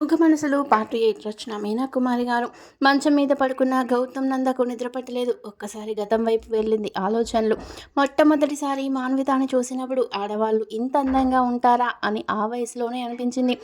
ముఖ మనసులు party eight రచన మీనాకుమారి గారు మంచం మీద పడుకున్న గౌతమ్ నందకు నిద్రపట్టలేదు. ఒక్కసారి గతం వైపు వెళ్ళింది ఆలోచనలు. మొట్టమొదటిసారి మాన్వితాన్ని చూసినప్పుడు ఆడవాళ్ళు ఇంత అందంగా ఉంటారా అని ఆ వయసులోనే అనిపించింది.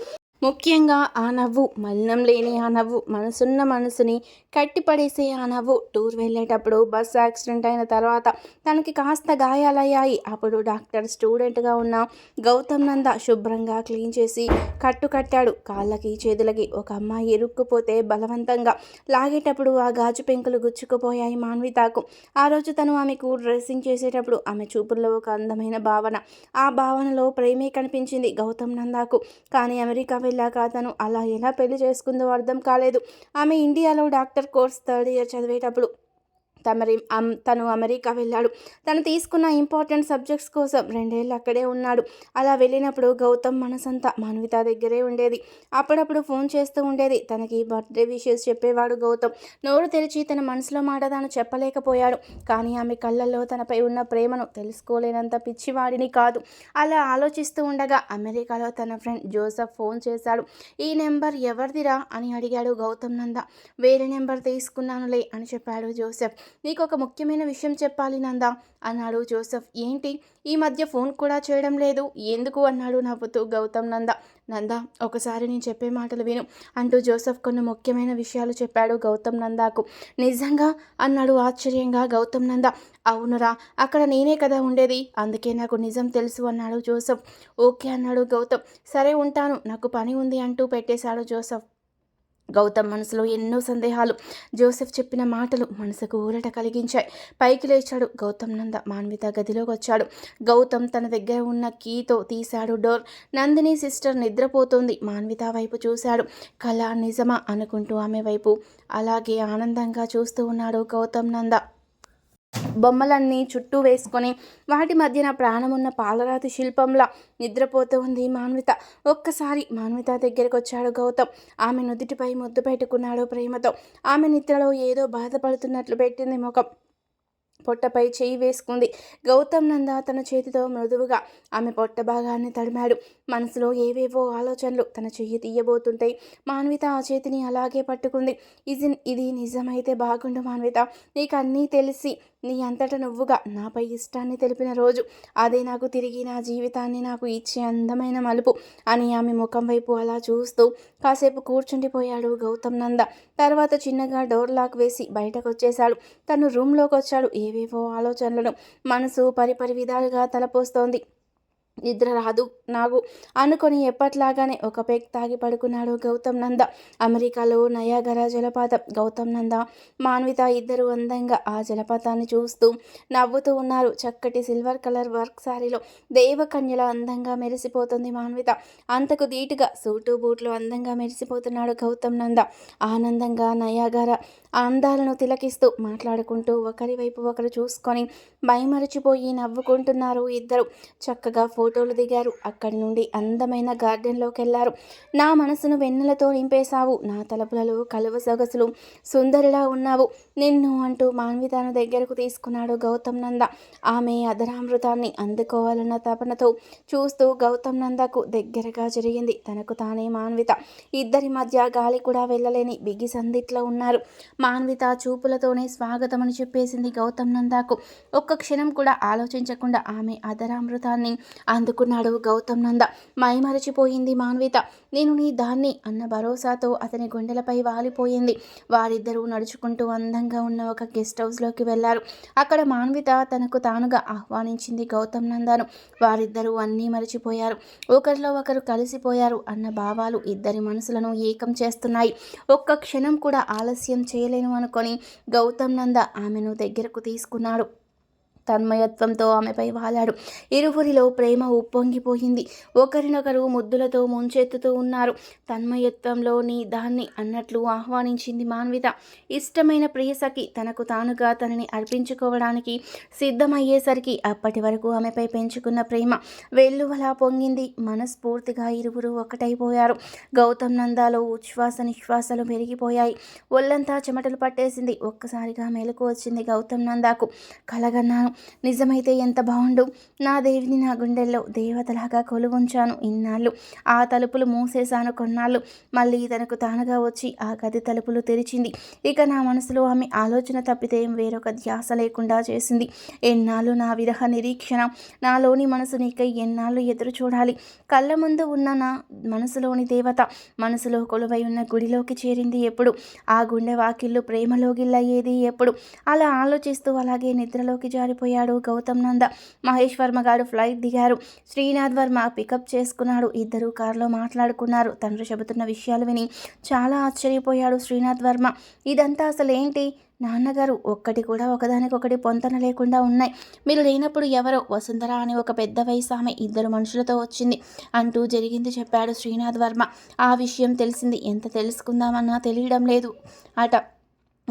ముఖ్యంగా ఆ నవ్వు మలినం లేని ఆ నవ్వు మనసున్న మనసుని కట్టిపడేసే ఆ నవ్వు. టూర్ వెళ్ళేటప్పుడు బస్ యాక్సిడెంట్ అయిన తర్వాత తనకి కాస్త గాయాలయ్యాయి. అప్పుడు డాక్టర్ స్టూడెంట్గా ఉన్న గౌతమ్ నంద శుభ్రంగా క్లీన్ చేసి కట్టు కట్టాడు. కాళ్ళకి చేతులకి ఒక అమ్మాయి ఇరుక్కుపోతే బలవంతంగా లాగేటప్పుడు ఆ గాజు పెంకులు గుచ్చుకుపోయాయి మాన్వితాకు. ఆ రోజు తను ఆమెకు డ్రెస్సింగ్ చేసేటప్పుడు ఆమె చూపుల్లో ఒక అందమైన భావన. ఆ భావనలో ప్రేమే కనిపించింది గౌతమ్ నందాకు. కానీ అమెరికా వెళ్ళాక తను అలా ఎలా పెళ్ళి చేసుకుందో అర్థం కాలేదు. ఆమె ఇండియాలో డాక్టర్ కోర్స్ థర్డ్ ఇయర్ చదివేటప్పుడు తమరి తను అమెరికా వెళ్ళాడు. తను తీసుకున్న ఇంపార్టెంట్ సబ్జెక్ట్స్ కోసం రెండేళ్ళు అక్కడే ఉన్నాడు. అలా వెళ్ళినప్పుడు గౌతమ్ మనసంతా మాన్విత దగ్గరే ఉండేది. అప్పుడప్పుడు ఫోన్ చేస్తూ ఉండేది. తనకి బర్త్డే విషయస్ చెప్పేవాడు గౌతమ్. నోరు తెరిచి తన మనసులో మాట తాను చెప్పలేకపోయాడు. కానీ ఆమె కళ్ళల్లో తనపై ఉన్న ప్రేమను తెలుసుకోలేనంత పిచ్చివాడిని కాదు. అలా ఆలోచిస్తూ ఉండగా అమెరికాలో తన ఫ్రెండ్ జోసఫ్ ఫోన్ చేశాడు. ఈ నెంబర్ ఎవరిదిరా? అని అడిగాడు గౌతమ్ నంద. వేరే నెంబర్ తీసుకున్నానులే అని చెప్పాడు జోసెఫ్. నీకు ఒక ముఖ్యమైన విషయం చెప్పాలి నందా అన్నాడు జోసెఫ్. ఏంటి? ఈ మధ్య ఫోన్ కూడా చేయడం లేదు. ఎందుకు? అన్నాడు నవ్వుతూ గౌతమ్ నంద. నంద ఒకసారి నేను చెప్పే మాటలు విను అంటూ జోసెఫ్ కొన్ని ముఖ్యమైన విషయాలు చెప్పాడు గౌతమ్ నందాకు. నిజంగా? అన్నాడు ఆశ్చర్యంగా గౌతమ్ నంద. అవునురా అక్కడ నేనే కదా ఉండేది. అందుకే నాకు నిజం తెలుసు అన్నాడు జోసెఫ్. ఓకే అన్నాడు గౌతమ్. సరే ఉంటాను నాకు పని ఉంది అంటూ పెట్టేశాడు జోసెఫ్. గౌతమ్ మనసులో ఎన్నో సందేహాలు. జోసెఫ్ చెప్పిన మాటలు మనసుకు ఊరట కలిగించాయి. పైకి లేచాడు గౌతమ్ నంద. మాన్విత గదిలోకి వచ్చాడు గౌతమ్ తన దగ్గర ఉన్న కీతో తీశాడు డోర్. నందిని సిస్టర్ నిద్రపోతోంది. మాన్విత వైపు చూశాడు. కళ నిజమా అనుకుంటూ ఆమె వైపు అలాగే ఆనందంగా చూస్తూ ఉన్నాడు గౌతమ్ నంద. బొమ్మలన్నీ చుట్టూ వేసుకొని వాటి మధ్యన ప్రాణమున్న పాలరాతి శిల్పంలా నిద్రపోతూ ఉంది మాన్విత. ఒక్కసారి మాన్విత దగ్గరికి వచ్చాడు గౌతమ్. ఆమె నుదుటిపై ముద్దు పెట్టుకున్నాడు ప్రేమతో. ఆమె నిద్రలో ఏదో బాధపడుతున్నట్లు పెట్టింది ముఖం. పొట్టపై చేయి వేసుకుంది. గౌతమ్ నంద తన చేతితో మృదువుగా ఆమె పొట్ట భాగాన్ని తడిమాడు. మనసులో ఏవేవో ఆలోచనలు తన చెయ్యి తీయబోతుంటాయి మాన్విత ఆ చేతిని అలాగే పట్టుకుంది. ఇది ఇది నిజమైతే బాగుండు మాన్విత. నీకు అన్నీ తెలిసి నీ అంతట నువ్వుగా నాపై ఇష్టాన్ని తెలిపిన రోజు అదే నాకు తిరిగి నా జీవితాన్ని నాకు ఇచ్చే అందమైన మలుపు అని ఆమె ముఖం వైపు అలా చూస్తూ కాసేపు కూర్చుండిపోయాడు గౌతమ్ నంద. తర్వాత చిన్నగా డోర్ లాక్ వేసి బయటకు వచ్చేశాడు తను రూమ్లోకి వచ్చాడు ఏవేవో ఆలోచనలను. మనసు పరిపరి విధాలుగా తలపోస్తోంది. నిద్ర రాదు నాకు అనుకొని ఎప్పట్లాగానే ఒక పెగ్ తాగి పడుకున్నాడు గౌతమ్ నంద. అమెరికాలో నయాగర జలపాతం. గౌతమ్ నంద మాన్విత ఇద్దరు అందంగా ఆ జలపాతాన్ని చూస్తూ నవ్వుతూ ఉన్నారు. చక్కటి సిల్వర్ కలర్ వర్క్ శారీలో దేవకన్యల అందంగా మెరిసిపోతుంది మాన్విత. అంతకు ధీటుగా సూటు బూట్లు అందంగా మెరిసిపోతున్నాడు గౌతమ్ నంద. ఆనందంగా నయాగరా అందాలను తిలకిస్తూ మాట్లాడుకుంటూ ఒకరి వైపు ఒకరు చూసుకొని భయమరిచిపోయి నవ్వుకుంటున్నారు ఇద్దరు. చక్కగా ఫోటోలు దిగారు. అక్కడి నుండి అందమైన గార్డెన్లోకి వెళ్ళారు. నా మనసును వెన్నెలతో నింపేశావు. నా తలపులలో కలువ సొగసులు. సుందరిలా ఉన్నావు. నిన్ను అంటూ మాన్వితాను దగ్గరకు తీసుకున్నాడు గౌతమ్ నంద. ఆమె అధరామృతాన్ని అందుకోవాలన్న తపనతో చూస్తూ గౌతమ్ నందకు దగ్గరగా జరిగింది. తనకు తానే మాన్విత. ఇద్దరి మధ్య గాలి కూడా వెళ్ళలేని బిగి సందిట్లో ఉన్నారు. మాన్విత చూపులతోనే స్వాగతమని చెప్పేసింది గౌతమ్ నందాకు. ఒక్క క్షణం కూడా ఆలోచించకుండా ఆమె అధరామృతాన్ని అందుకున్నాడు గౌతమ్ నంద. మైమరచిపోయింది మాన్విత. నేను నీ దాన్ని అన్న భరోసాతో అతని గుండెలపై వాలిపోయింది. వారిద్దరూ నడుచుకుంటూ అందంగా ఉన్న ఒక గెస్ట్ హౌస్లోకి వెళ్ళారు అక్కడ మాన్విత తనకు తానుగా ఆహ్వానించింది గౌతమ్ నందాను. వారిద్దరూ అన్నీ మరచిపోయారు. ఒకరిలో ఒకరు కలిసిపోయారు అన్న భావాలు ఇద్దరి మనసులను ఏకం చేస్తున్నాయి. ఒక్క క్షణం కూడా ఆలస్యం చేయలేను అనుకొని గౌతమ్ నంద ఆమెను దగ్గరకు తీసుకున్నాడు. తన్మయత్వంతో ఆమెపై వాలాడు. ఇరువురిలో ప్రేమ ఉప్పొంగిపోయింది. ఒకరినొకరు ముద్దులతో ముంచెత్తుతూ ఉన్నారు. తన్మయత్వంలో నీ దాన్ని అన్నట్లు ఆహ్వానించింది మాన్విత. ఇష్టమైన ప్రియసఖి తనకు తానుగా తనని అర్పించుకోవడానికి సిద్ధమయ్యేసరికి అప్పటి వరకు ఆమెపై పెంచుకున్న ప్రేమ వెల్లువలా పొంగింది. మనస్ఫూర్తిగా ఇరువురు ఒకటైపోయారు. గౌతమ్ నందాలో ఉచ్ఛ్వాస నిశ్వాసలు పెరిగిపోయాయి ఒళ్ళంతా చెమటలు పట్టేసింది. ఒక్కసారిగా మెలకు వచ్చింది గౌతమ్ నందాకు. కలగన్నాను. నిజమైతే ఎంత బాగుండు? నా దేవిని నా గుండెల్లో దేవతలాగా కొలువుంచాను ఇన్నాళ్ళు. ఆ తలుపులు మూసేశాను కొన్నాళ్ళు. మళ్ళీ తనకు తానుగా వచ్చి ఆ గది తలుపులు తెరిచింది. ఇక నా మనసులో ఆమె ఆలోచన తప్పితే వేరొక ధ్యాస లేకుండా చేసింది. ఎన్నాళ్ళు నా విరహ నిరీక్షణ? నాలోని మనసు నీకై ఎన్నాళ్ళు ఎదురు చూడాలి? కళ్ళ ముందు ఉన్న నా మనసులోని దేవత మనసులో కొలువై ఉన్న గుడిలోకి చేరింది ఎప్పుడు? ఆ గుండె వాకిళ్ళు ప్రేమలోగిల్లయ్యేది ఎప్పుడు? అలా ఆలోచిస్తూ అలాగే నిద్రలోకి జారిపో వెళ్ళిపోయాడు గౌతమ్ నంద మహేష్ వర్మ గారు ఫ్లైట్ దిగారు. శ్రీనాథ్ వర్మ పికప్ చేసుకున్నాడు. ఇద్దరు కారులో మాట్లాడుకున్నారు. తండ్రి చెబుతున్న విషయాలు విని చాలా ఆశ్చర్యపోయాడు శ్రీనాథ్ వర్మ. ఇదంతా అసలు ఏంటి నాన్నగారు ఒక్కటి కూడా ఒకదానికొకటి పొంతన లేకుండా ఉన్నాయి. మీరు లేనప్పుడు ఎవరో? వసుంధర అని ఒక పెద్ద వయసు ఆమె ఇద్దరు మనుషులతో వచ్చింది అంటూ జరిగింది చెప్పాడు శ్రీనాథ్ వర్మ. ఆ విషయం తెలిసింది. ఎంత తెలుసుకుందామన్నా తెలియడం లేదు అట.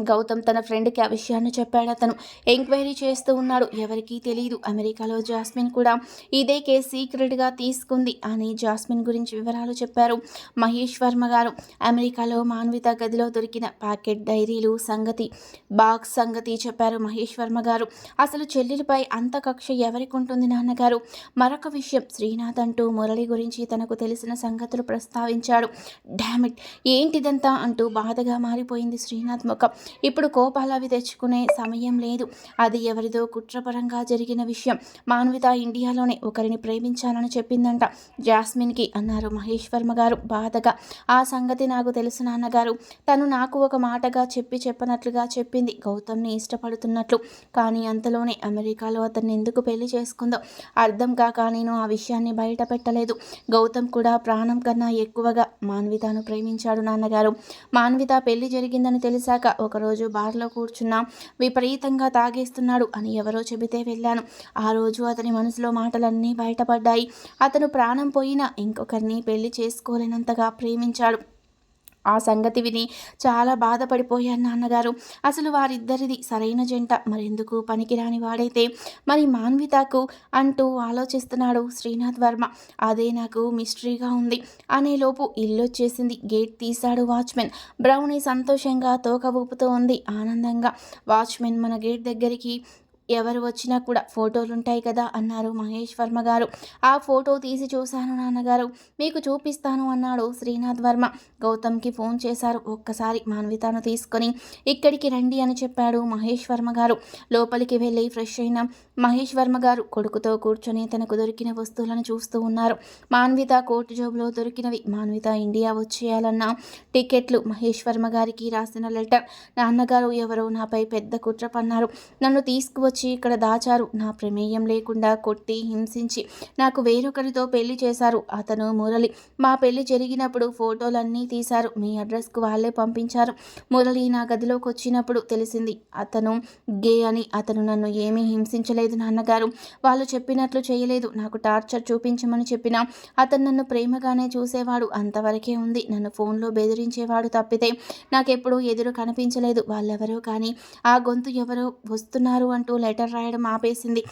గౌతమ్ తన ఫ్రెండ్కి ఆ విషయాన్ని చెప్పాడు. అతను ఎంక్వైరీ చేస్తూ ఉన్నాడు. ఎవరికీ తెలియదు అమెరికాలో జాస్మిన్ కూడా ఇదే కేసు సీక్రెట్గా తీసుకుంది అని జాస్మిన్ గురించి వివరాలు చెప్పారు. మహేష్ వర్మ గారు అమెరికాలో మాన్విత గదిలో దొరికిన ప్యాకెట్ డైరీలు సంగతి బాక్స్ సంగతి చెప్పారు మహేష్ వర్మ గారు. అసలు చెల్లెలిపై అంత కక్ష ఎవరికి ఉంటుంది నాన్నగారు? మరొక విషయం శ్రీనాథ్ అంటూ మురళి గురించి తనకు తెలిసిన సంగతులు ప్రస్తావించాడు. డామిట్ ఏంటిదంతా అంటూ బాధగా మారిపోయింది శ్రీనాథ్ ముఖం. ఇప్పుడు కోపాలు అవి తెచ్చుకునే సమయం లేదు. అది ఎవరిదో కుట్రపరంగా జరిగిన విషయం. మాన్విత ఇండియాలోనే ఒకరిని ప్రేమించానని చెప్పిందంట. జాస్మిన్కి అన్నారు మహేష్ వర్మ గారు బాధగా. ఆ సంగతి నాకు తెలుసు నాన్నగారు. తను నాకు ఒక మాటగా చెప్పి చెప్పనట్లుగా చెప్పింది. గౌతమ్ని ఇష్టపడుతున్నట్లు. కానీ అంతలోనే అమెరికాలో అతన్ని ఎందుకు పెళ్ళి చేసుకుందో అర్థం కాక నేను ఆ విషయాన్ని బయట పెట్టలేదు గౌతమ్ కూడా ప్రాణం కన్నా ఎక్కువగా మాన్వితను ప్రేమించాడు నాన్నగారు. మాన్విత పెళ్ళి జరిగిందని తెలిసాక ఒకరోజు బార్లో కూర్చున్నా విపరీతంగా తాగేస్తున్నాడు అని ఎవరో చెబితే వెళ్ళాను. ఆ రోజు అతని మనసులో మాటలన్నీ బయటపడ్డాయి. అతను ప్రాణం పోయినా ఇంకొకరిని పెళ్ళి చేసుకోలేనంతగా ప్రేమించాడు. ఆ సంగతి విని చాలా బాధపడిపోయాను నాన్నగారు. అసలు వారిద్దరిది సరైన జంట. మరెందుకు పనికిరాని వాడైతే? మరి మాన్వితకు అంటూ ఆలోచిస్తున్నాడు శ్రీనాథ్ వర్మ. అదే నాకు మిస్టరీగా ఉంది. అనేలోపు ఇల్లు వచ్చేసింది గేట్ తీశాడు వాచ్మెన్. బ్రౌనీ సంతోషంగా తోక ఊపుతూ ఉంది ఆనందంగా. వాచ్మెన్ మన గేట్ దగ్గరికి ఎవరు వచ్చినా కూడా ఫోటోలు ఉంటాయి కదా అన్నారు మహేష్ వర్మ గారు. ఆ ఫోటో తీసి చూశాను నాన్నగారు. మీకు చూపిస్తాను అన్నాడు శ్రీనాథ్ వర్మ. గౌతమ్కి ఫోన్ చేశారు ఒక్కసారి మాన్వితాను తీసుకొని. ఇక్కడికి రండి అని చెప్పాడు మహేష్ వర్మ గారు. లోపలికి వెళ్ళి ఫ్రెష్ అయిన మహేష్ వర్మ గారు కొడుకుతో కూర్చొని తనకు దొరికిన వస్తువులను చూస్తూ ఉన్నారు. మాన్విత కోర్టు జాబ్లో దొరికినవి. మాన్విత ఇండియా వచ్చేయాలన్న టికెట్లు మహేష్ వర్మ గారికి రాసిన లెటర్. నాన్నగారు ఎవరో నాపై పెద్ద కుట్ర పన్నారు. నన్ను తీసుకువచ్చి వచ్చి ఇక్కడ దాచారు. నా ప్రమేయం లేకుండా కొట్టి హింసించి నాకు వేరొకరితో పెళ్ళి చేశారు అతను మురళి. మా పెళ్ళి జరిగినప్పుడు ఫోటోలన్నీ తీశారు. మీ అడ్రస్కు వాళ్ళే పంపించారు. మురళి నా గదిలోకి వచ్చినప్పుడు తెలిసింది అతను గే అని. అతను నన్ను ఏమీ హింసించలేదు నాన్నగారు. వాళ్ళు చెప్పినట్లు చేయలేదు. నాకు టార్చర్ చూపించమని చెప్పినా అతను నన్ను ప్రేమగానే చూసేవాడు. అంతవరకే ఉంది. నన్ను ఫోన్లో బెదిరించేవాడు తప్పితే నాకెప్పుడు ఎదురు కనిపించలేదు. వాళ్ళెవరో కానీ ఆ గొంతు ఎవరో వస్తున్నారు అంటూ లెటర్ రాయడం ఆపేసింది.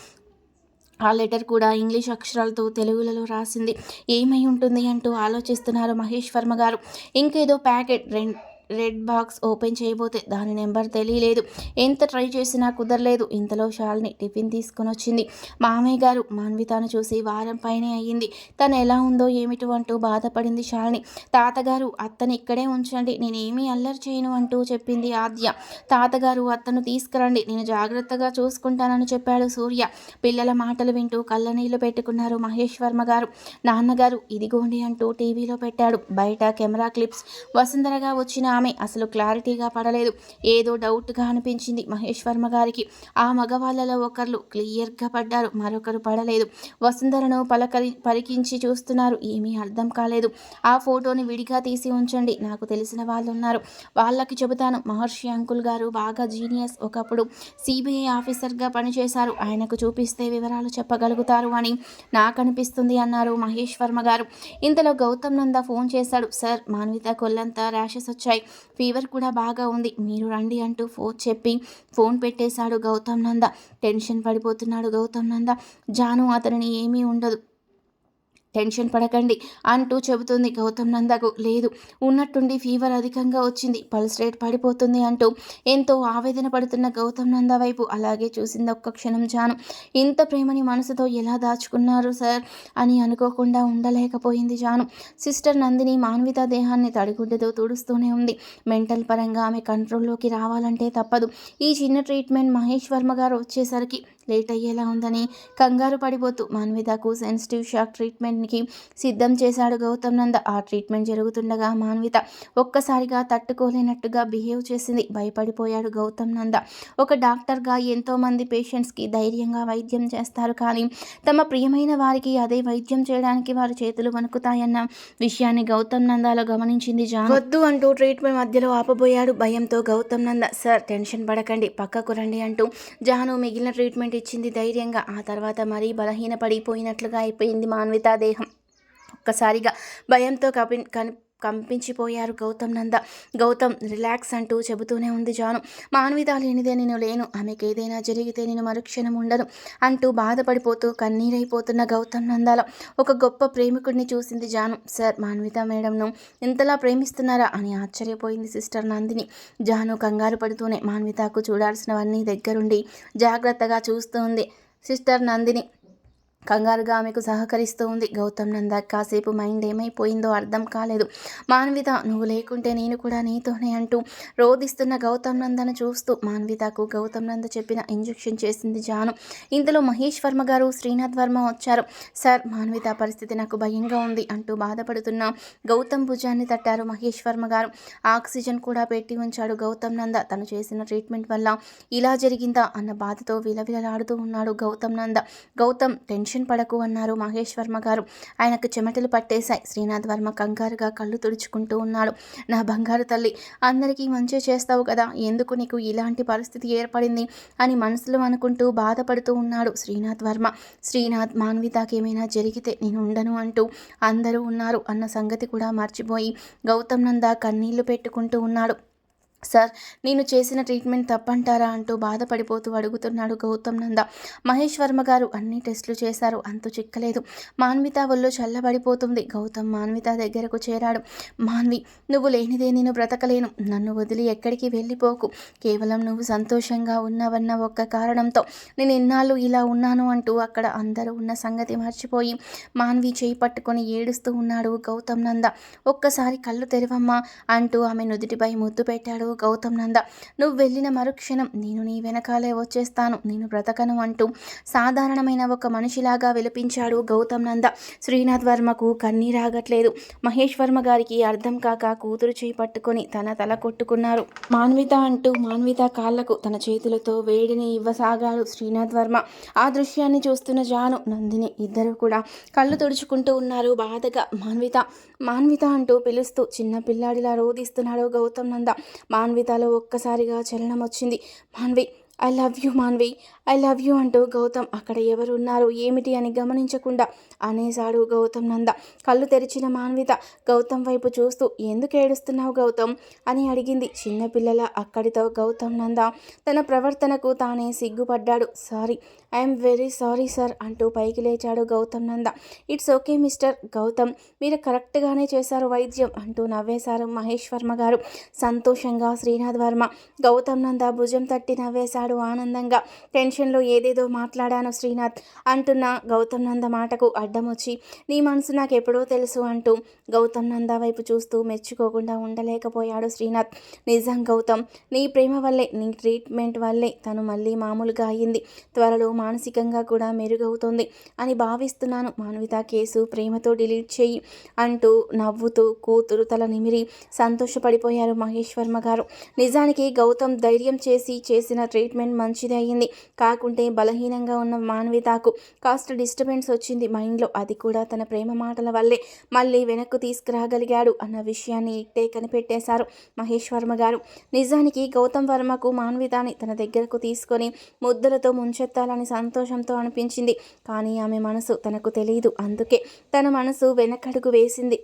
ఆ లెటర్ కూడా ఇంగ్లీష్ అక్షరాలతో తెలుగులలో రాసింది. ఏమై ఉంటుంది అంటూ ఆలోచిస్తున్నారు మహేష్ వర్మ గారు. ఇంకేదో ప్యాకెట్ రెండు రెడ్ బాక్స్ ఓపెన్ చేయబోతే దాని నెంబర్ తెలియలేదు. ఎంత ట్రై చేసినా కుదరలేదు. ఇంతలో షాల్ని టిఫిన్ తీసుకొని వచ్చింది మామయ్య గారు మాన్వితాను చూసి వారం పైనే అయ్యింది. తను ఎలా ఉందో ఏమిటో అంటూ బాధపడింది షాల్ని. తాతగారు అత్తని ఇక్కడే ఉంచండి. నేనేమీ అల్లరి చేయను అంటూ చెప్పింది ఆద్య. తాతగారు అత్తను తీసుకురండి. నేను జాగ్రత్తగా చూసుకుంటానని చెప్పాడు సూర్య. పిల్లల మాటలు వింటూ కళ్ళనీళ్ళు పెట్టుకున్నారు మహేష్ వర్మ గారు. నాన్నగారు ఇదిగోండి అంటూ టీవీలో పెట్టాడు. బయట కెమెరా క్లిప్స్ వసుంధరగా వచ్చిన ఆమె అసలు క్లారిటీగా పడలేదు. ఏదో డౌట్గా అనిపించింది మహేష్ వర్మ గారికి. ఆ మగవాళ్ళలో ఒకరు క్లియర్గా పడ్డారు మరొకరు పడలేదు. వసుంధరను పలకరి పరికించి చూస్తున్నారు. ఏమీ అర్థం కాలేదు. ఆ ఫోటోని విడిగా తీసి ఉంచండి నాకు తెలిసిన వాళ్ళు ఉన్నారు వాళ్ళకి చెబుతాను మహర్షి అంకుల్ గారు బాగా జీనియస్ ఒకప్పుడు. సిబిఐ ఆఫీసర్గా పనిచేశారు. ఆయనకు చూపిస్తే వివరాలు చెప్పగలుగుతారు అని నాకు అనిపిస్తుంది అన్నారు మహేష్ వర్మ గారు. ఇంతలో గౌతమ్ నంద ఫోన్ చేశాడు. సార్ మాన్విత కొల్లంతా ర్యాషెస్ వచ్చాయి. ఫీవర్ కూడా బాగా ఉంది. మీరు రండి అంటూ ఫోన్ చెప్పి ఫోన్ పెట్టేశాడు గౌతమ్ నంద. టెన్షన్ పడిపోతున్నాడు గౌతమ్ నంద. జాను అతనిని ఏమీ ఉండదు. టెన్షన్ పడకండి అంటూ చెబుతుంది గౌతమ్ నందకు. లేదు ఉన్నట్టుండి ఫీవర్ అధికంగా వచ్చింది పల్స్ రేట్ పడిపోతుంది అంటూ ఎంతో ఆవేదన పడుతున్న గౌతమ్ నంద వైపు అలాగే చూసింది ఒక్క క్షణం జాను. ఇంత ప్రేమని మనసుతో ఎలా దాచుకున్నారు సార్ అని అనుకోకుండా ఉండలేకపోయింది జాను. సిస్టర్ నందిని మాన్విత దేహాన్ని తడిగుడ్డతో తుడుస్తూనే ఉంది. మెంటల్ పరంగా ఆమె కంట్రోల్లోకి రావాలంటే తప్పదు. ఈ చిన్న ట్రీట్మెంట్ మహేష్ వర్మ గారు వచ్చేసరికి లేట్ అయ్యేలా ఉందని కంగారు పడిపోతూ మాన్వితకు సెన్సిటివ్ షాక్ ట్రీట్మెంట్కి సిద్ధం చేశాడు గౌతమ్ నంద. ఆ ట్రీట్మెంట్ జరుగుతుండగా మాన్విత ఒక్కసారిగా తట్టుకోలేనట్టుగా బిహేవ్ చేసింది. భయపడిపోయాడు గౌతమ్ నంద. ఒక డాక్టర్గా ఎంతోమంది పేషెంట్స్కి ధైర్యంగా వైద్యం చేస్తారు కానీ తమ ప్రియమైన వారికి అదే వైద్యం చేయడానికి వారి చేతులు వణుకుతాయన్న విషయాన్ని గౌతమ్ నందాలో గమనించింది జాన్. వద్దు అంటూ ట్రీట్మెంట్ మధ్యలో ఆపబోయాడు భయంతో గౌతమ్ నంద. సార్ టెన్షన్ పడకండి పక్కకు రండి అంటూ జాను మిగిలిన ట్రీట్మెంట్ ఇచ్చింది ధైర్యంగా. ఆ తర్వాత మరీ బలహీన పడిపోయినట్లుగా అయిపోయింది మాన్వితా దేహం. ఒక్కసారిగా భయంతో కపి కని కంపించిపోయారు గౌతమ్ నంద. గౌతమ్ రిలాక్స్ అంటూ చెబుతూనే ఉంది జాను. మానవిత లేనిదే నేను లేను. ఆమెకి ఏదైనా జరిగితే నేను మరుక్షణం ఉండను అంటూ బాధపడిపోతూ కన్నీరైపోతున్న గౌతమ్ నందాలో. ఒక గొప్ప ప్రేమికుడిని చూసింది జాను. సార్ మాన్విత మేడంను ఇంతలా ప్రేమిస్తున్నారా? అని ఆశ్చర్యపోయింది సిస్టర్ నందిని. జాను కంగారు పడుతూనే మాన్వితకు చూడాల్సినవన్నీ దగ్గరుండి జాగ్రత్తగా చూస్తూ ఉంది. సిస్టర్ నందిని కంగారుగా ఆమెకు సహకరిస్తూ ఉంది. గౌతమ్ నంద కాసేపు మైండ్ ఏమైపోయిందో అర్థం కాలేదు. మాన్విత నువ్వు లేకుంటే నేను కూడా నీతోనే అంటూ రోధిస్తున్న గౌతమ్ నందను చూస్తూ మాన్వితకు గౌతమ్ నంద చెప్పిన ఇంజెక్షన్ చేసింది జాను. ఇంతలో మహేష్ వర్మ గారు శ్రీనాథ్ వర్మ వచ్చారు. సార్ మాన్విత పరిస్థితి నాకు భయంగా ఉంది అంటూ బాధపడుతున్న గౌతమ్ భుజాన్ని తట్టారు మహేష్ వర్మ గారు. ఆక్సిజన్ కూడా పెట్టి ఉంచాడు గౌతమ్ నంద. తను చేసిన ట్రీట్మెంట్ వల్ల ఇలా జరిగిందా అన్న బాధతో విలవిలలాడుతూ ఉన్నాడు గౌతమ్ నంద. గౌతమ్ టెన్షన్ టెన్షన్ పడకు అన్నారు మహేష్ వర్మ గారు. ఆయనకు చెమటలు పట్టేశాయి. శ్రీనాథ్ వర్మ కంగారుగా కళ్ళు తుడుచుకుంటూ ఉన్నాడు. నా బంగారు తల్లి అందరికీ మంచి చేస్తావు కదా. ఎందుకు నీకు ఇలాంటి పరిస్థితి ఏర్పడింది అని మనసులో అనుకుంటూ బాధపడుతూ ఉన్నాడు శ్రీనాథ్ వర్మ. శ్రీనాథ్ మాన్వితాకి ఏమైనా జరిగితే నేను ఉండను అంటూ అందరూ ఉన్నారు. అన్న సంగతి కూడా మర్చిపోయి గౌతమ్ నంద కన్నీళ్ళు పెట్టుకుంటూ ఉన్నాడు. సార్ నేను చేసిన ట్రీట్మెంట్ తప్పంటారా అంటూ బాధపడిపోతూ అడుగుతున్నాడు గౌతమ్ నంద. మహేష్ వర్మ గారు అన్ని టెస్టులు చేశారు అంతు చిక్కలేదు. మాన్విత ఒళ్ళు చల్లబడిపోతుంది. గౌతమ్ మాన్విత దగ్గరకు చేరాడు. మాన్వి నువ్వు లేనిదే నేను బ్రతకలేను. నన్ను వదిలి ఎక్కడికి వెళ్ళిపోకు. కేవలం నువ్వు సంతోషంగా ఉన్నావన్న ఒక్క కారణంతో నేను ఎన్నాళ్ళు ఇలా ఉన్నాను అంటూ అక్కడ అందరూ ఉన్న సంగతి మర్చిపోయి మాన్వి చేయి పట్టుకొని ఏడుస్తూ ఉన్నాడు గౌతమ్ నంద. ఒక్కసారి కళ్ళు తెరవమ్మా అంటూ ఆమె నుదుటిపై ముద్దు పెట్టాడు గౌతమ్ నంద నువ్వు వెళ్ళిన మరుక్షణం నేను నీ వెనకాలే వచ్చేస్తాను నేను బ్రతకను అంటూ సాధారణమైన ఒక మనిషిలాగా విలపించాడు గౌతమ్ నంద. శ్రీనాథ్ వర్మకు కన్నీరాగట్లేదు మహేష్ వర్మ గారికి అర్థం కాక కూతురు చేయి పట్టుకొని తన తల కొట్టుకున్నారు. మాన్విత అంటూ మాన్విత కాళ్ళకు తన చేతులతో వేడిని ఇవ్వసాగాడు శ్రీనాథ్ వర్మ. ఆ దృశ్యాన్ని చూస్తున్న జాను నందిని ఇద్దరు కూడా కళ్ళు తుడుచుకుంటూ ఉన్నారు బాధగా. మాన్విత మాన్విత అంటూ పిలుస్తూ చిన్న పిల్లాడిలా రోధిస్తున్నాడు గౌతమ్ నంద. మాన్వితలో ఒక్కసారిగా చలనం వచ్చింది. Manvi I love you Manvi. I love you అంటూ గౌతమ్ అక్కడ ఎవరు ఉన్నారు ఏమిటి? అని గమనించకుండా అనేశాడు గౌతమ్ నంద. కళ్ళు తెరిచిన మాన్విత గౌతమ్ వైపు చూస్తూ ఎందుకు ఏడుస్తున్నావు గౌతమ్? అని అడిగింది చిన్నపిల్లల అక్కడితో గౌతమ్ నంద. తన ప్రవర్తనకు తానే సిగ్గుపడ్డాడు. Sorry I'm very sorry sir అంటూ పైకి లేచాడు Gautam Nanda. It's okay mister Gautam మీరు కరెక్ట్గానే చేశారు వైద్యం అంటూ నవ్వేశారు మహేష్ వర్మ గారు. సంతోషంగా శ్రీనాథ్ వర్మ గౌతమ్ నంద భుజం తట్టి నవ్వేశాడు ఆనందంగా. టెన్షన్ టెన్షన్లో ఏదేదో మాట్లాడాను శ్రీనాథ్ అంటున్న గౌతమ్ నంద మాటకు అడ్డం వచ్చి నీ మనసు నాకు ఎప్పుడో తెలుసు అంటూ గౌతమ్ నంద వైపు చూస్తూ మెచ్చుకోకుండా ఉండలేకపోయాడు శ్రీనాథ్. నిజం గౌతమ్ నీ ప్రేమ వల్లే నీ ట్రీట్మెంట్ వల్లే తను మళ్ళీ మామూలుగా అయ్యింది. త్వరలో మానసికంగా కూడా మెరుగవుతుంది అని భావిస్తున్నాను. మానవిత కేసు ప్రేమతో డిలీట్ చేయి అంటూ నవ్వుతూ కూతురు తల నిమిరి సంతోషపడిపోయారు మహేష్ వర్మ గారు. నిజానికి గౌతమ్ ధైర్యం చేసి చేసిన ట్రీట్మెంట్ మంచిది అయ్యింది కాకుంటే బలహీనంగా ఉన్న మాన్వితాకు కాస్త డిస్టర్బెన్స్ వచ్చింది మైండ్లో. అది కూడా తన ప్రేమ మాటల వల్లే. మళ్ళీ వెనక్కు తీసుకురాగలిగాడు అన్న విషయాన్ని ఇట్టే కనిపెట్టేశారు మహేష్ వర్మ గారు. నిజానికి గౌతమ్ వర్మకు మాన్వితాని తన దగ్గరకు తీసుకొని ముద్దులతో ముంచెత్తాలని సంతోషంతో అనిపించింది. కానీ ఆమె మనసు తనకు తెలియదు అందుకే తన మనసు వెనకడుగు వేసింది.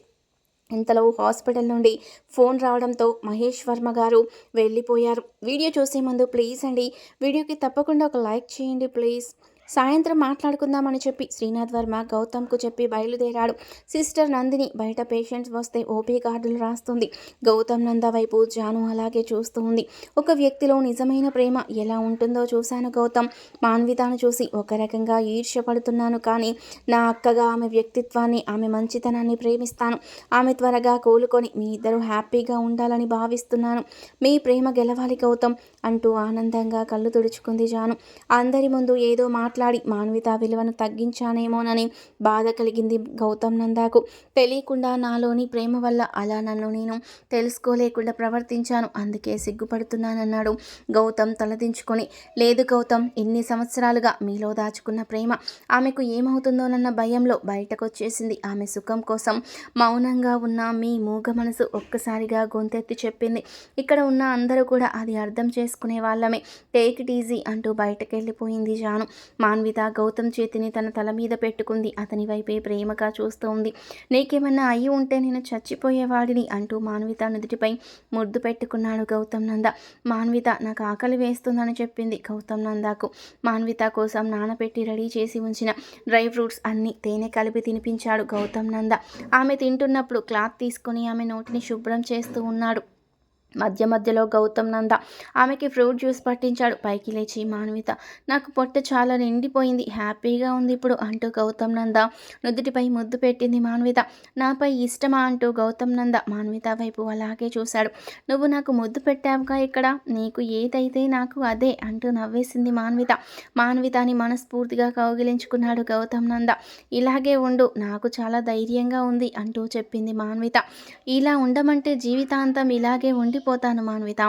ఇంతలో హాస్పిటల్ నుండి ఫోన్ రావడంతో మహేష్ వర్మ గారు వెళ్ళిపోయారు. వీడియో చూసే ముందు ప్లీజ్ అండి వీడియోకి తప్పకుండా ఒక లైక్ చేయండి ప్లీజ్. సాయంత్రం మాట్లాడుకుందామని చెప్పి శ్రీనాథ్ వర్మ గౌతమ్కు చెప్పి బయలుదేరాడు. సిస్టర్ నందిని బయట పేషెంట్స్ వస్తే ఓపీ కార్డులు రాస్తుంది. గౌతమ్ నంద వైపు జాను అలాగే చూస్తూ ఉంది. ఒక వ్యక్తిలో నిజమైన ప్రేమ ఎలా ఉంటుందో చూశాను గౌతమ్. మాన్వితాను చూసి ఒక రకంగా ఈర్ష్యపడుతున్నాను కానీ నా అక్కగా ఆమె వ్యక్తిత్వాన్ని ఆమె మంచితనాన్ని ప్రేమిస్తాను. ఆమె త్వరగా కోలుకొని మీ ఇద్దరు హ్యాపీగా ఉండాలని భావిస్తున్నాను. మీ ప్రేమ గెలవాలి గౌతమ్ అంటూ ఆనందంగా కళ్ళు తుడుచుకుంది జాను. అందరి ముందు ఏదో మాట్లాడి మాన్విత విలువను తగ్గించానేమోనని బాధ కలిగింది గౌతమ్ నందాకు. తెలియకుండా నాలోని ప్రేమ వల్ల అలా నన్ను నేను తెలుసుకోలేకుండా ప్రవర్తించాను. అందుకే సిగ్గుపడుతున్నానన్నాడు గౌతమ్ తలదించుకొని. లేదు గౌతమ్ ఇన్ని సంవత్సరాలుగా మీలో దాచుకున్న ప్రేమ ఆమెకు ఏమవుతుందోనన్న భయంలో బయటకొచ్చేసింది. ఆమె సుఖం కోసం మౌనంగా ఉన్న మీ మూగ మనసు ఒక్కసారిగా గొంతెత్తి చెప్పింది. ఇక్కడ ఉన్న అందరూ కూడా అది అర్థం చేసుకునే వాళ్ళమే. టేక్ ఇట్ ఈజీ అంటూ బయటకెళ్ళిపోయింది జాను. మాన్విత గౌతమ్ చేతిని తన తల మీద పెట్టుకుంది. అతని వైపే ప్రేమగా చూస్తూ ఉంది నీకేమన్నా అయ్యి ఉంటే నేను చచ్చిపోయేవాడిని అంటూ మాన్విత నుదుటిపై ముద్దు పెట్టుకున్నాడు గౌతమ్ నంద. మాన్విత నాకు ఆకలి వేస్తుందని చెప్పింది గౌతమ్ నందాకు. మాన్విత కోసం నానబెట్టి రెడీ చేసి ఉంచిన డ్రై ఫ్రూట్స్ అన్ని తేనె కలిపి తినిపించాడు గౌతమ్ నంద. ఆమె తింటున్నప్పుడు క్లాత్ తీసుకుని ఆమె నోటిని శుభ్రం చేస్తూ ఉన్నాడు. మధ్య మధ్యలో గౌతమ్ నంద ఆమెకి ఫ్రూట్ జ్యూస్ పట్టించాడు. పైకి లేచి మాన్విత నాకు పొట్ట చాలా నిండిపోయింది. హ్యాపీగా ఉంది ఇప్పుడు అంటూ గౌతమ్ నంద నుదుటిపై ముద్దు పెట్టింది మాన్విత. నాపై ఇష్టమా? అంటూ గౌతమ్ నంద మాన్విత వైపు అలాగే చూశాడు. నువ్వు నాకు ముద్దు పెట్టావుగా ఇక్కడ? నీకు ఏదైతే నాకు అదే అంటూ నవ్వేసింది మాన్విత. మాన్వితని మనస్ఫూర్తిగా కౌగిలించుకున్నాడు గౌతమ్ నంద. ఇలాగే ఉండు నాకు చాలా ధైర్యంగా ఉంది అంటూ చెప్పింది మాన్విత. ఇలా ఉండమంటే జీవితాంతం ఇలాగే ఉండి పోతాను మాన్విత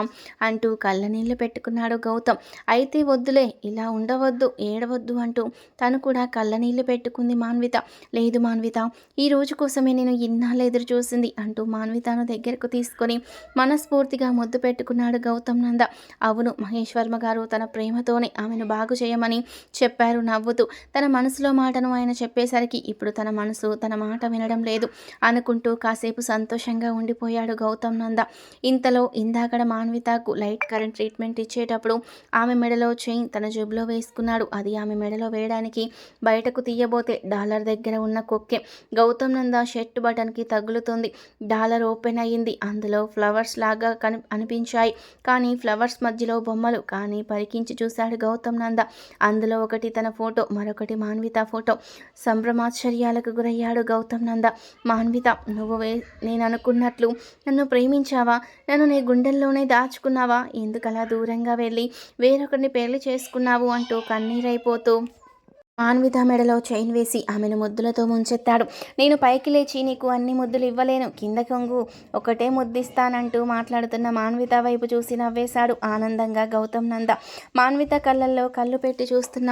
అంటూ కళ్ళనీళ్ళు పెట్టుకున్నాడు గౌతమ్. అయితే వద్దులే ఇలా ఉండవద్దు ఏడవద్దు అంటూ తను కూడా కళ్ళనీళ్ళు పెట్టుకుంది మాన్విత. లేదు మాన్విత ఈ రోజు కోసమే నేను ఇన్నాళ్ళు ఎదురు చూసింది అంటూ మాన్వితను దగ్గరకు తీసుకొని మనస్ఫూర్తిగా ముద్దు పెట్టుకున్నాడు గౌతమ్ నంద. అవును మహేశ్వర్మ గారు తన ప్రేమతోనే ఆమెను బాగు చేయమని చెప్పారు నవ్వుతూ. తన మనసులో మాటను ఆయన చెప్పేసరికి ఇప్పుడు తన మనసు తన మాట వినడం లేదు అనుకుంటూ కాసేపు సంతోషంగా ఉండిపోయాడు గౌతమ్ నంద. ఇంతలో ఇందాకడ మాన్వితకు లైట్ కరెంట్ ట్రీట్మెంట్ ఇచ్చేటప్పుడు ఆమె మెడలో చైన్ తన జేబులో వేసుకున్నాడు. అది ఆమె మెడలో వేయడానికి బయటకు తీయబోతే డాలర్ దగ్గర ఉన్న కొక్కే గౌతమ్ నంద షర్ట్ బటన్కి తగులుతుంది. డాలర్ ఓపెన్ అయ్యింది. అందులో ఫ్లవర్స్ లాగా కని అనిపించాయి. కానీ ఫ్లవర్స్ మధ్యలో బొమ్మలు కానీ పరికించి చూశాడు గౌతమ్ నంద. అందులో ఒకటి తన ఫోటో మరొకటి మాన్విత ఫోటో. సంభ్రమాశ్చర్యాలకు గురయ్యాడు గౌతమ్ నంద. మాన్విత నువ్వు వే నేను అనుకున్నట్లు నన్ను ప్రేమించావా? నన్ను నీ గుండెల్లోనే దాచుకున్నావా? ఎందుకలా దూరంగా వెళ్ళి వేరొకరిని పెళ్ళి చేసుకున్నావు అంటూ కన్నీరైపోతూ మాన్విత మెడలో చైన్ వేసి ఆమెను ముద్దులతో ముంచెత్తాడు. నేను పైకి లేచి నీకు అన్ని ముద్దులు ఇవ్వలేను. కింద కొంగు ఒకటే ముద్దిస్తానంటూ మాట్లాడుతున్న మాన్విత వైపు చూసి నవ్వేశాడు ఆనందంగా గౌతమ్ నంద. మాన్విత కళ్ళల్లో కళ్ళు పెట్టి చూస్తున్న.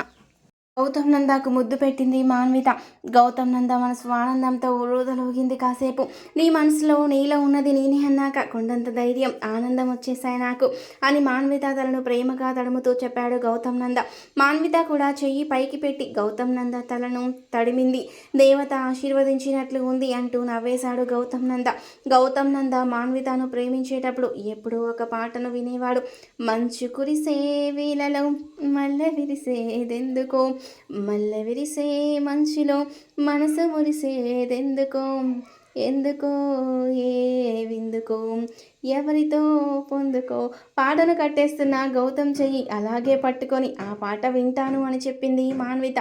గౌతమ్ నందాకు ముద్దు పెట్టింది మాన్విత. గౌతమ్ నంద మనసు ఆనందంతో ఉరుదలోగింది కాసేపు. నీ మనసులో నీలో ఉన్నది నేనే అన్నాక కొండంత ధైర్యం ఆనందం వచ్చేసాయి నాకు. అని మాన్విత తలను ప్రేమగా తడుముతూ చెప్పాడు గౌతమ్ నంద. మాన్విత కూడా చెయ్యి పైకి పెట్టి గౌతమ్ నంద తలను తడిమింది. దేవత ఆశీర్వదించినట్లు ఉంది అంటూ నవ్వేశాడు గౌతమ్ నంద. గౌతమ్ నంద మాన్వితను ప్రేమించేటప్పుడు ఎప్పుడూ ఒక పాటను వినేవాడు. మంచు కురిసే వీలలో మల్లె విరిసేదెందుకో? మల్లె విరిసే మంచులో మనసు మురిసేదెందుకో? ఎందుకో? ఏ విందుకో? ఎవరితో పొందుకో? పాటను కట్టేస్తున్న గౌతమ్ చెయ్యి అలాగే పట్టుకొని ఆ పాట వింటాను అని చెప్పింది మాన్విత.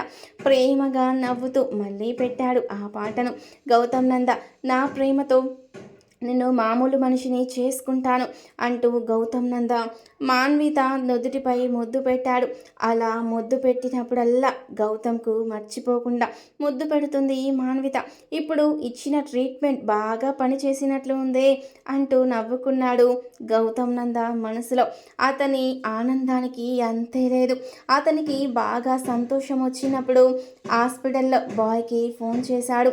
ప్రేమగా నవ్వుతూ మళ్ళీ పెట్టాడు ఆ పాటను. గౌతమ్ నంద నా ప్రేమతో నేను మామూలు మనిషిని చేసుకుంటాను అంటూ గౌతమ్ నంద మాన్విత నుదుటిపై ముద్దు పెట్టాడు. అలా ముద్దు పెట్టినప్పుడల్లా గౌతమ్కు మర్చిపోకుండా ముద్దు పెడుతుంది ఈ మాన్విత. ఇప్పుడు ఇచ్చిన ట్రీట్మెంట్ బాగా పనిచేసినట్లు ఉందే అంటూ నవ్వుకున్నాడు గౌతమ్ నంద మనసులో. అతని ఆనందానికి అంతే లేదు. అతనికి బాగా సంతోషం వచ్చినప్పుడు హాస్పిటల్లో బాయ్కి ఫోన్ చేశాడు.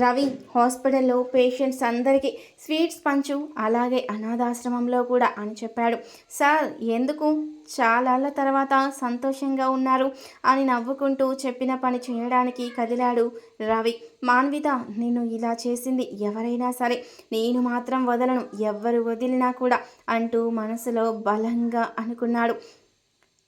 రవి హాస్పిటల్లో పేషెంట్స్ అందరికీ స్వీట్స్ పంచు అలాగే అనాథాశ్రమంలో కూడా అని చెప్పాడు. సార్ ఎందుకు? చాలాళ్ళ తర్వాత సంతోషంగా ఉన్నారు అని నవ్వుకుంటూ చెప్పిన పని చేయడానికి కదిలాడు రవి. మాన్విత నేను ఇలా చేసింది ఎవరైనా సరే నేను మాత్రం వదలను ఎవ్వరు వదిలినా కూడా అంటూ మనసులో బలంగా అనుకున్నాడు.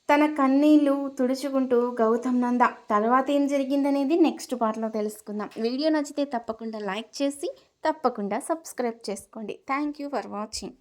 తన కన్నీళ్ళు తుడుచుకుంటూ గౌతమ్ నంద. తర్వాత ఏం జరిగిందనేది నెక్స్ట్ పార్ట్లో తెలుసుకుందాం. వీడియో నచ్చితే తప్పకుండా లైక్ చేసి తప్పకుండా సబ్స్క్రైబ్ చేసుకోండి. Thank you for watching.